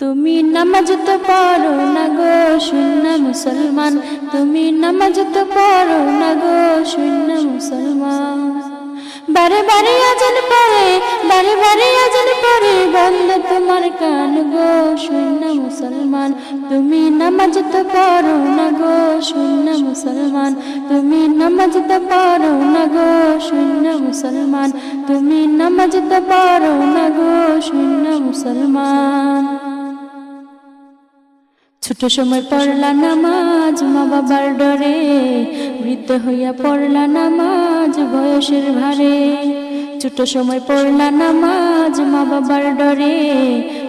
তুমি নামাজ তো পড়ো না গো শূন্য মুসলমান। তুমি নামাজ তো পড়ো না গো শূন্য মুসলমান। বারে বারে আজান পড়ে, বারে বারে আজান পড়ে, বন্ধ তোমার কান গো শূন্য মুসলমান। তুমি নামাজ তো পড়ো না গো শূন্য মুসলমান। তুমি নামাজ তো পড়ো না গো শূন্য মুসলমান। তুমি নামাজ তো পড়ো না গো শূন্য মুসলমান। ছোট সময় পড়লা নামাজ মা বাবার ডরে বৃদ্ধ হইয়া পড়লা নামাজ বয়সের ভারে। ছোট সময় পড়লা নামাজ মা বাবার ডরে,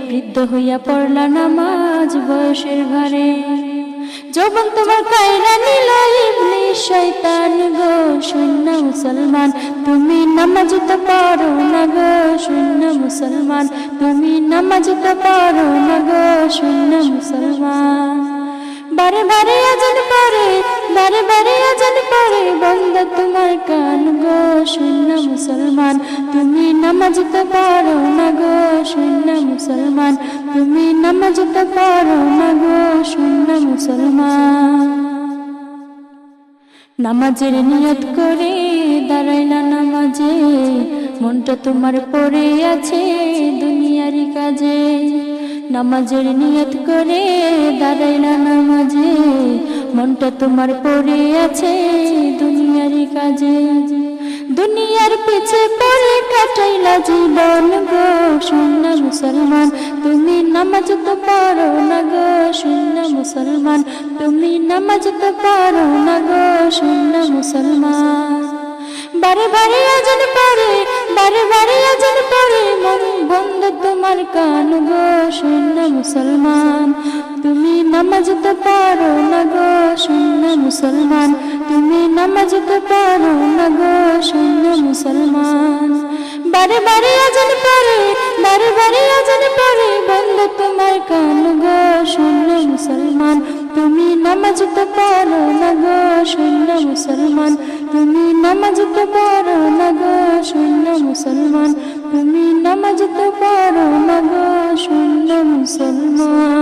বৃদ্ধ হইয়া পড়লা নামাজ বয়সের ভারে। যৌবন তোমার কায়রা নিল ইবলিশ শয়তান গো, শূন্য মুসলমান। তুমি নামাজ তো পড়ো না গো, শূন্য মুসলমান। তুমি নামাজ তো পড়ো না গো, শূন্য মুসলমান। বারে বারে আজান পড়ে, বারে বারে আজান পড়ে, বন্ধ তোমার কান গো, শূন্য মুসলমান। তুমি নামাজ তো পড়ো না গো, শূন্য মুসলমান, তুমি নামাজ তো পড়ো না গো, শূন্য মুসলমান। নামাজের নিয়ত করে দাঁড়াইলা নামাজে, মনটা তোমার পড়ে আছে দুনিয়ারি কাজে। নামাজের নিয়ত করে দাঁড়াইলা নামাজে, মনটা তোমার পড়ে আছে দুনিয়ারি কাজে। দুনিয়ার পিছে পড়ে কাটাইলা জীবন গো। মুসলমান, তুমি নামাজ তো পারো না গো শূন্য মুসলমান। তুমি নামাজ তো পারো না গো শূন্য মুসলমান। বারে বারে আজান পড়ে, বারে বারে আজান পড়ে, মন বন্ধ তোমার কান গো শূন্য মুসলমান। তুমি নামাজ তো পারো না গো শূন্য মুসলমান। তুমি নামাজ তো পারো না গো শূন্য মুসলমান। বারে বারে আজান পড়ে, বারে বারে আজান পড়ে, বন্ধ তোমার কান গো, শূন্য মুসলমান। তুমি নামাজ তো পারো না গো, শূন্য মুসলমান। তুমি নামাজ তো পারো না গো, শূন্য মুসলমান। তুমি নামাজ তো পারো না গো, শূন্য মুসলমান।